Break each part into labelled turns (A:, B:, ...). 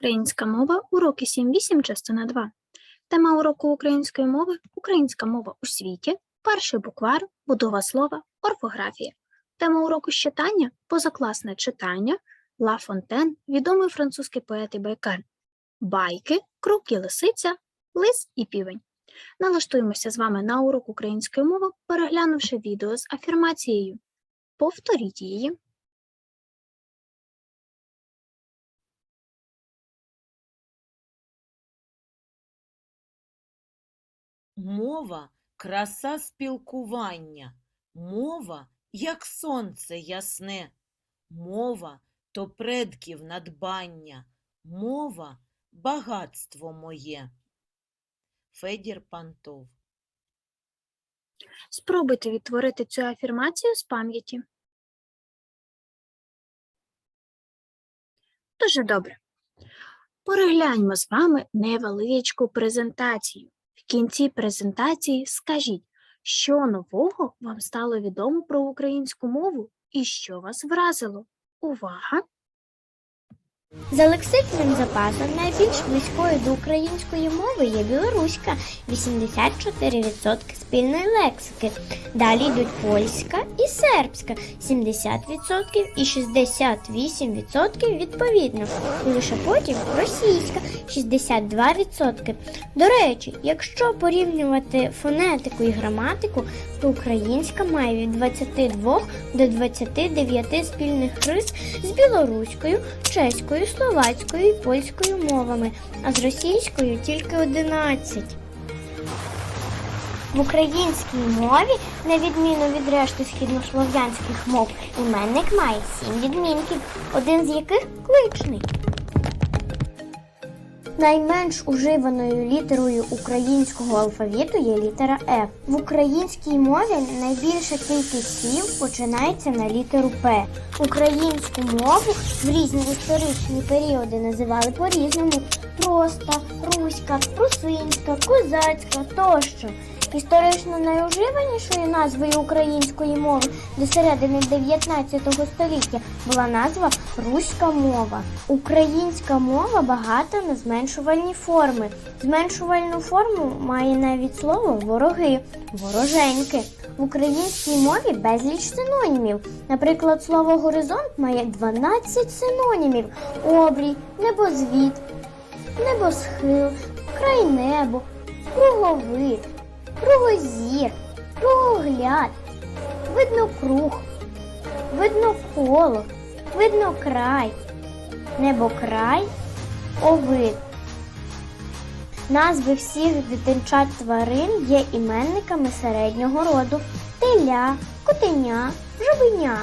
A: Українська мова, уроки 7-8, частина 2. Тема уроку української мови Українська мова у світі, перший буквар, будова слова, орфографія. Тема уроку читання позакласне читання, Ла Фонтен, відомий французький поет і байкар. Байки, крук і лисиця, лис і півень. Налаштуємося з вами на урок української мови, переглянувши відео з афірмацією. Повторіть її.
B: Мова краса спілкування, мова, як сонце ясне, мова то предків надбання, мова багатство моє. Федір Пантов
A: Спробуйте відтворити цю афірмацію з пам'яті. Дуже добре. Перегляньмо з вами невеличку презентацію. Кінці презентації скажіть, що нового вам стало відомо про українську мову і що вас вразило. Увага!
C: За лексичним запасом найбільш близькою до української мови є білоруська 84% спільної лексики. Далі йдуть польська і сербська 70% і 68% відповідно. І лише потім російська 62%. До речі, якщо порівнювати фонетику і граматику, то українська має від 22 до 29 спільних рис з білоруською, чеською, словацькою і польською мовами, а з російською тільки 11. В українській мові, на відміну від решти східнослов'янських мов, іменник має сім відмінків, один з яких кличний. Найменш уживаною літерою українського алфавіту є літера F. В українській мові найбільша кількість слів починається на літеру П. Українську мову в різні історичні періоди називали по-різному: проста, руська, русинська, козацька тощо. Історично найуживанішою назвою української мови до середини 19 століття була назва Руська мова. Українська мова багата на зменшувальні форми. Зменшувальну форму має навіть слово вороги, вороженьки. В українській мові безліч синонімів. Наприклад, слово горизонт має 12 синонімів: обрій, небозвід, небосхил, край небо, круговид, кругозір, кругогляд, видно круг, видно коло, видно край, небокрай, овид. Назви всіх дитинчат тварин є іменниками середнього роду теля, котеня, жабеня.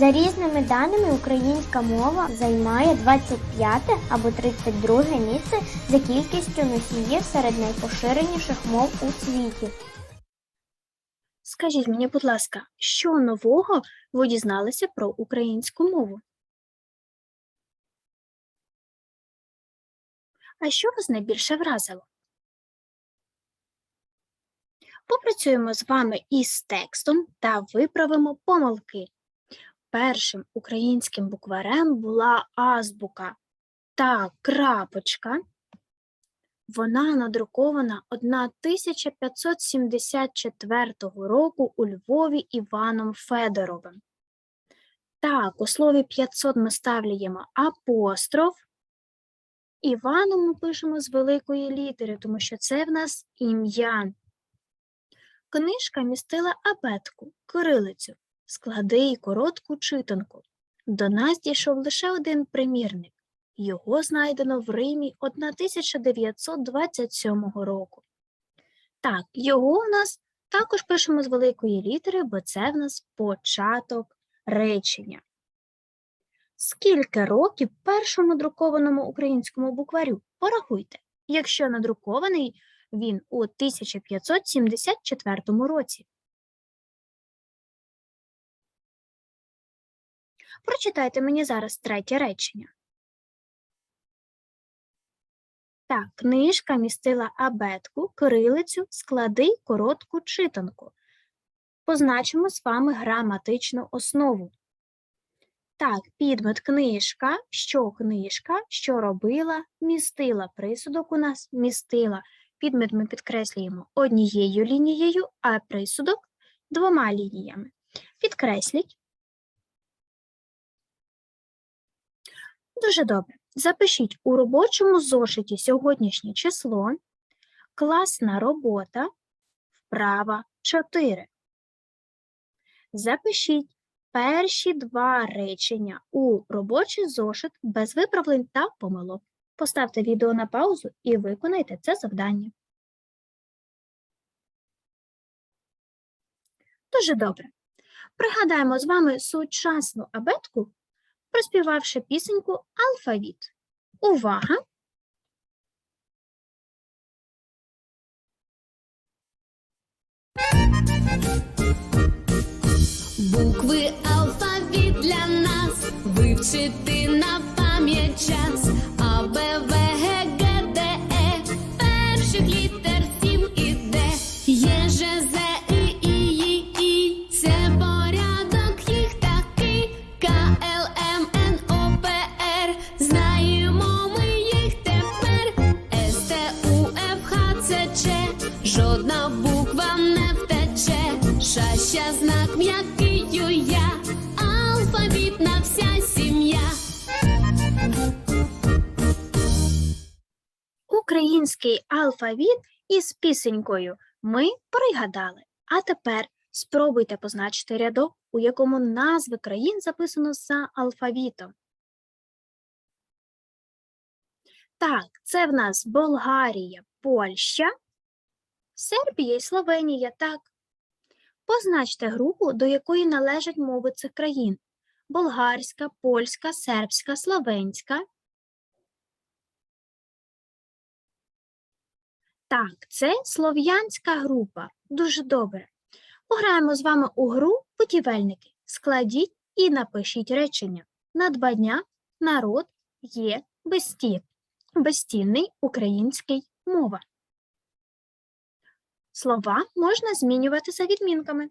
C: За різними даними, українська мова займає 25 або 32 місце за кількістю носіїв серед найпоширеніших мов у світі.
A: Скажіть мені, будь ласка, що нового ви дізналися про українську мову? А що вас найбільше вразило? Попрацюємо з вами із текстом та виправимо помилки. Першим українським букварем була азбука та крапочка. Вона надрукована 1574 року у Львові Іваном Федоровим. Так, у слові 500 ми ставляємо апостроф. Іваном ми пишемо з великої літери, тому що це в нас ім'я. Книжка містила абетку, кирилицю, склади й коротку читанку. До нас дійшов лише один примірник. Його знайдено в Римі 1927 року. Так, його у нас також пишемо з великої літери, бо це в нас початок речення. Скільки років першому друкованому українському букварю? Порахуйте, якщо надрукований він у 1574 році. Прочитайте мені зараз третє речення. Так, книжка містила абетку, кирилицю, склади коротку читанку. Позначимо з вами граматичну основу. Так, підмет книжка. Що книжка? Що робила? Містила. Присудок у нас містила. Підмет ми підкреслюємо однією лінією, а присудок двома лініями. Підкресліть. Дуже добре. Запишіть у робочому зошиті сьогоднішнє число. Класна робота. Вправа 4. Запишіть перші два речення у робочий зошит без виправлень та помилок. Поставте відео на паузу і виконайте це завдання. Дуже добре. Пригадаємо з вами сучасну абетку, проспівавши пісеньку Алфавіт. Увага!
D: Букви алфавіт для нас вивчити на пам'ять час.
A: Алфавіт із пісенькою ми пригадали. А тепер спробуйте позначити рядок, у якому назви країн записано за алфавітом. Так, це в нас Болгарія, Польща, Сербія і Словенія. Так. Позначте групу, до якої належать мови цих країн: болгарська, польська, сербська, словенська. Так, це слов'янська група. Дуже добре. Пограємо з вами у гру будівельники. Складіть і напишіть речення. Надбання, народ є безстін. Безстінний український мова. Слова можна змінювати за відмінками.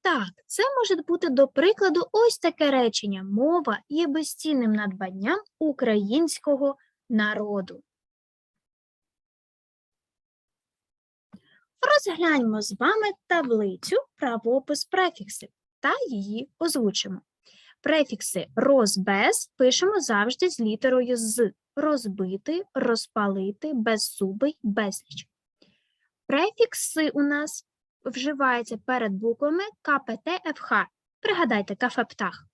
A: Так, це може бути до прикладу ось таке речення. Мова є безцінним надбанням українського народу. Розгляньмо з вами таблицю правопис префіксів та її озвучимо. Префікси роз без пишемо завжди з літерою з розбити, розпалити, беззубий, безліч. Префікси у нас вживаються перед буквами КПТ, ФХ. Пригадайте кафе птах.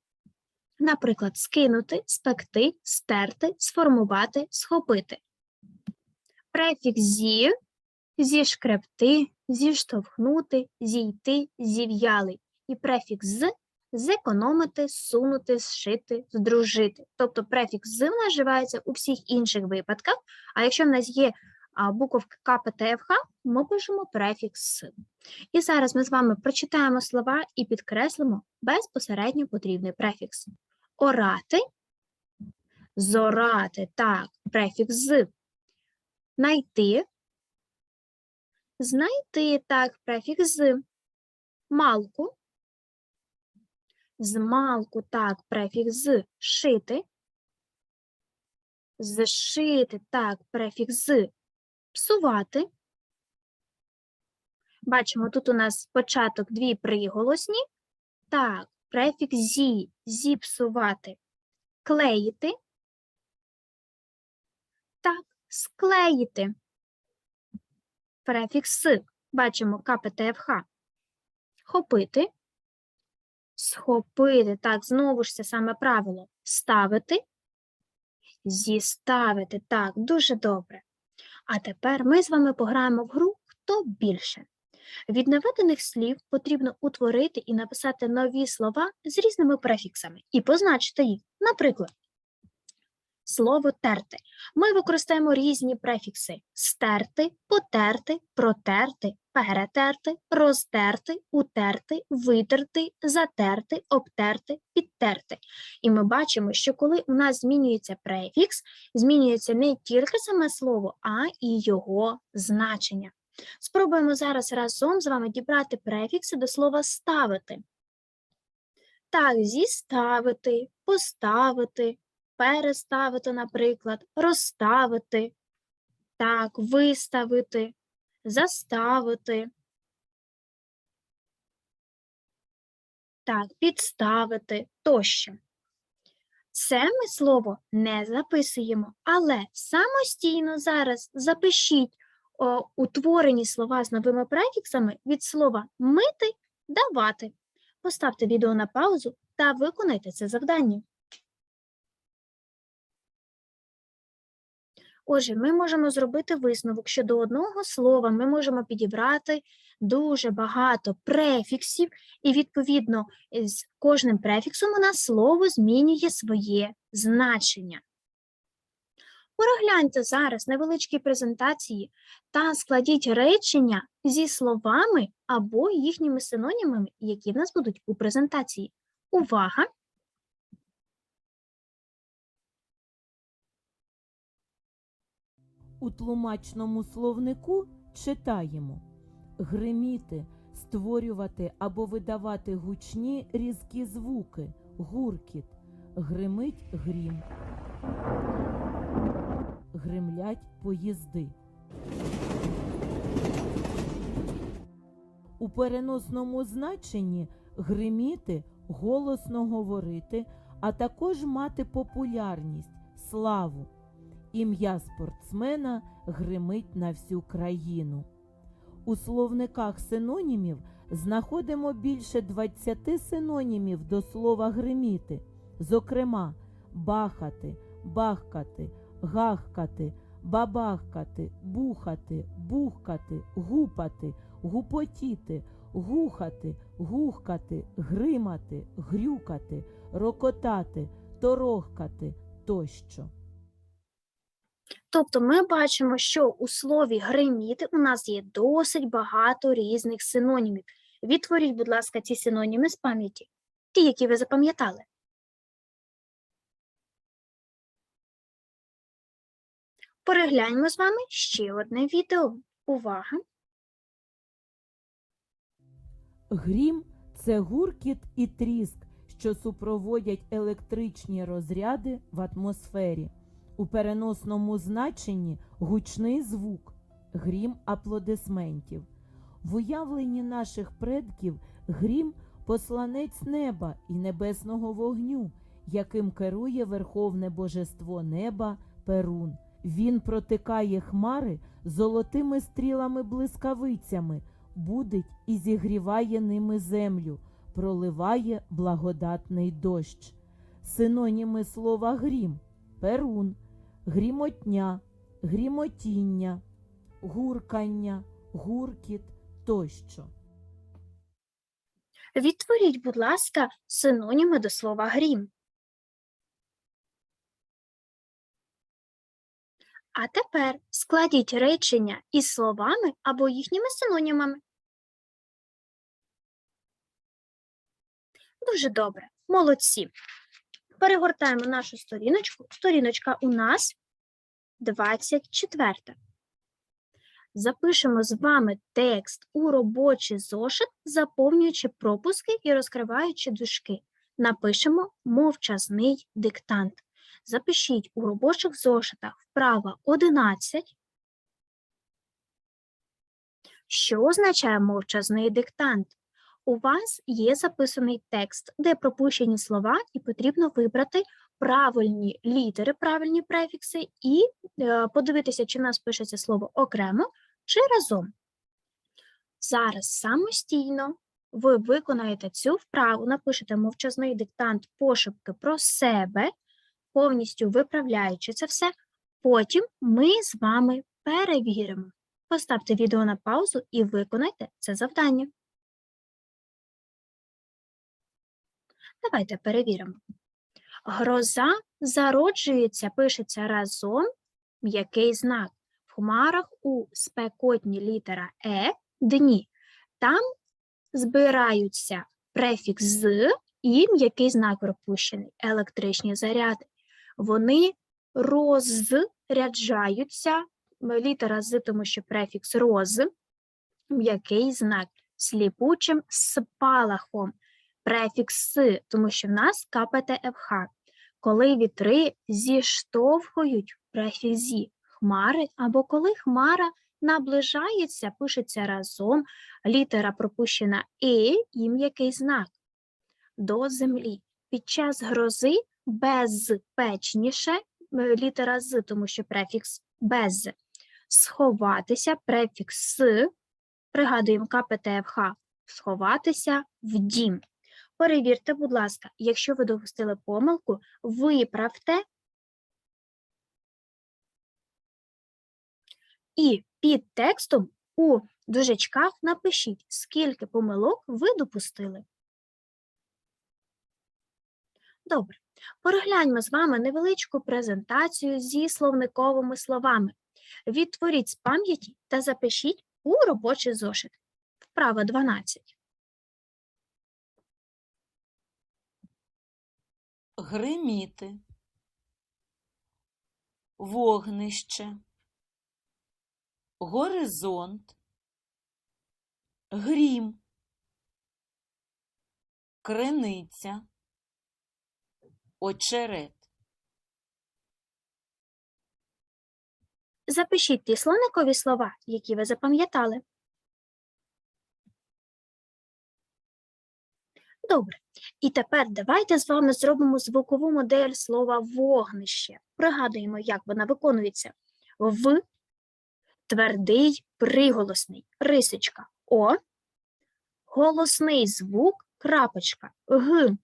A: Наприклад, скинути, спекти, стерти, сформувати, схопити. Префікс зі зішкребти, зіштовхнути, зійти, зів'яли. І префікс з зекономити, сунути, зшити, здружити. Тобто префікс з нас у всіх інших випадках, а якщо в нас є а, буковки К, П, Т, Ф, Х, ми пишемо префікс з. І зараз ми з вами прочитаємо слова і підкреслимо безпосередньо потрібний префікс. Орати, зорати, так, префікс з. Найти, знайти, так, префікс з. Малку, Змалку, так, префікс з шити. Зшити, так, префікс з псувати. Бачимо, тут у нас початок дві приголосні. Так, префікс зі, зіпсувати, клеїти. Так, склеїти. Префікс с. Бачимо КПТФХ. Хопити. Схопити. Так, знову ж це саме правило. Ставити. Зіставити. Так, дуже добре. А тепер ми з вами пограємо в гру Хто більше. Від наведених слів потрібно утворити і написати нові слова з різними префіксами і позначити їх. Наприклад, слово терти. Ми використаємо різні префікси: стерти, потерти, протерти, перетерти, розтерти, утерти, витерти, затерти, обтерти, підтерти. І ми бачимо, що коли у нас змінюється префікс, змінюється не тільки саме слово, а і його значення. Спробуємо зараз разом з вами дібрати префікси до слова ставити. Так, зіставити, поставити, переставити, наприклад, розставити, так, виставити, заставити. Так, підставити тощо. Це ми слово не записуємо, але самостійно зараз запишіть о, утворені слова з новими префіксами від слова мити давати. Поставте відео на паузу та виконайте це завдання. Отже, ми можемо зробити висновок, що до одного слова ми можемо підібрати дуже багато префіксів, і, відповідно, з кожним префіксом у нас слово змінює своє значення. Перегляньте зараз невеличкі презентації та складіть речення зі словами або їхніми синонімами, які в нас будуть у презентації. Увага!
B: У тлумачному словнику читаємо гриміти, створювати або видавати гучні різкі звуки, гуркіт, гримить грім, гримлять поїзди. У переносному значенні гриміти, голосно говорити, а також мати популярність, славу. Ім'я спортсмена гримить на всю країну. У словниках синонімів знаходимо більше 20 синонімів до слова гриміти, зокрема, бахати, бахкати, гахкати, бабахкати, бухати, бухкати, гупати, гупотіти, гухати, гухкати, гримати, грюкати, рокотати, торохкати тощо.
A: Тобто ми бачимо, що у слові гриміти у нас є досить багато різних синонімів. Відтворіть, будь ласка, ці синоніми з пам'яті, ті, які ви запам'ятали. Перегляньмо з вами ще одне відео. Увага!
B: Грім це гуркіт і тріск, що супроводять електричні розряди в атмосфері. У переносному значенні гучний звук, грім аплодисментів. В уявленні наших предків грім посланець неба і небесного вогню, яким керує верховне божество неба Перун. Він протикає хмари золотими стрілами-блискавицями, будить і зігріває ними землю, проливає благодатний дощ. Синоніми слова грім перун, грімотня, грімотіння, гуркання, гуркіт тощо.
A: Відтворіть, будь ласка, синоніми до слова грім. А тепер складіть речення із словами або їхніми синонімами. Дуже добре, молодці. Перегортаємо нашу сторіночку. Сторіночка у нас 24. Запишемо з вами текст у робочий зошит, заповнюючи пропуски і розкриваючи дужки. Напишемо мовчазний диктант. Запишіть у робочих зошитах вправа 11. Що означає мовчазний диктант? У вас є записаний текст, де пропущені слова, і потрібно вибрати правильні літери, правильні префікси, і е, подивитися, чи в нас пишеться слово окремо чи разом. Зараз самостійно ви виконаєте цю вправу, напишете мовчазний диктант пошепки про себе, повністю виправляючи це все. Потім ми з вами перевіримо. Поставте відео на паузу і виконайте це завдання. Давайте перевіримо. Гроза зароджується, пишеться разом м'який знак. В хмарах у спекотні літера Е дні. Там збираються префікс з і м'який знак пропущений, електричні заряди. Вони розряджаються, літера з, тому що префікс роз, м'який знак, сліпучим спалахом. Префікс «с», тому що в нас КПТФХ. Коли вітри зіштовхують префікс «зі», хмари, або коли хмара наближається, пишеться разом, літера пропущена «і» і м'який знак до землі. Під час грози безпечніше е, літера «з», тому що префікс «без». Сховатися, префікс «с», пригадуємо КПТФХ, сховатися в дім. Перевірте, будь ласка, якщо ви допустили помилку, виправте і під текстом у дужечках напишіть, скільки помилок ви допустили. Добре, перегляньмо з вами невеличку презентацію зі словниковими словами. Відтворіть з пам'яті та запишіть у робочий зошит. Вправа 12.
B: Гриміти, вогнище, горизонт, грім, криниця, очерет.
A: Запишіть ті словникові слова, які ви запам'ятали. Добре. І тепер давайте з вами зробимо звукову модель слова вогнище. Пригадуємо, як вона виконується. В твердий приголосний рисочка О, голосний звук крапочка Г,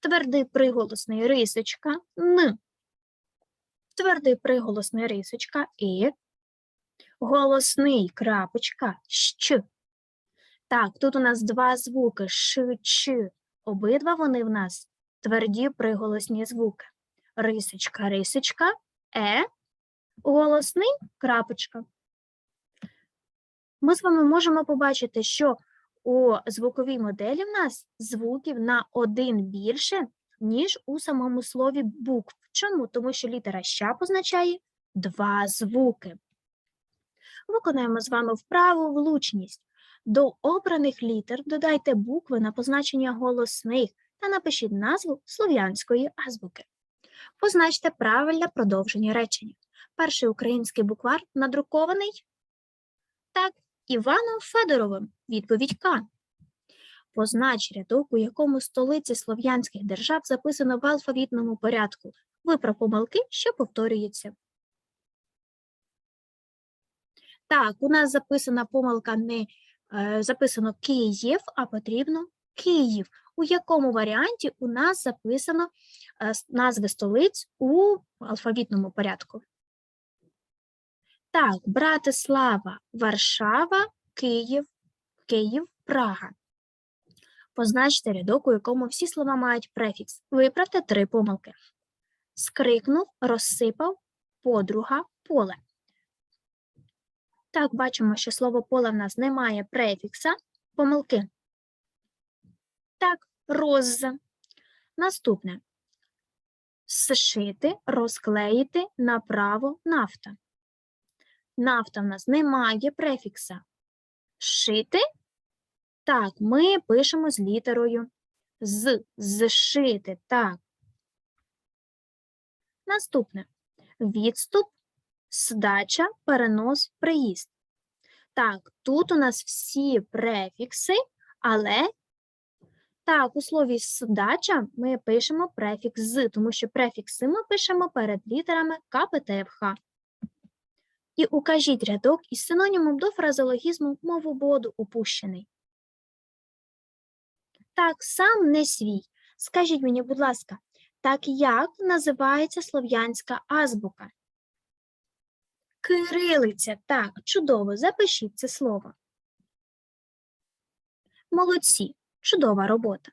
A: твердий приголосний рисочка Н, твердий приголосний рисочка І, голосний крапочка Щ. Так, тут у нас два звуки Ш, Ч. Обидва вони в нас тверді приголосні звуки. Рисочка, рисочка, Е, голосний крапочка. Ми з вами можемо побачити, що у звуковій моделі в нас звуків на один більше, ніж у самому слові букв. Чому? Тому що літера «щ» позначає два звуки. Виконаємо з вами вправу влучність. До обраних літер додайте букви на позначення голосних та напишіть назву слов'янської азбуки. Позначте правильне продовження речення. Перший український буквар надрукований? Так, Іваном Федоровим. Відповідь К. Познач рядок, у якому столиці слов'янських держав записано в алфавітному порядку. Виправ помилки, що повторюється. Так, у нас записана помилка не записано Київ, а потрібно Київ. У якому варіанті у нас записано е, назви столиць у алфавітному порядку? Так, Братислава, Варшава, Київ, Київ, Прага. Позначте рядок, у якому всі слова мають префікс. Виправте три помилки. Скрикнув, розсипав, подруга, поле. Так, бачимо, що слово поле в нас не має префікса. Помилки. Так, роз. Наступне. Зшити, розклеїти, направо, нафта. Нафта в нас не має префікса. Шити. Так, ми пишемо з літерою з. Зшити. Так. Наступне. Відступ, здача, перенос, приїзд. Так, тут у нас всі префікси, але так, у слові здача ми пишемо префікс з, тому що префікси ми пишемо перед літерами КПТФХ. І укажіть рядок із синонімом до фразеологізму мовободу упущений. Так, сам не свій. Скажіть мені, будь ласка, так як називається слов'янська азбука? Кирилиця. Так, чудово, запишіть це слово. Молодці, чудова робота.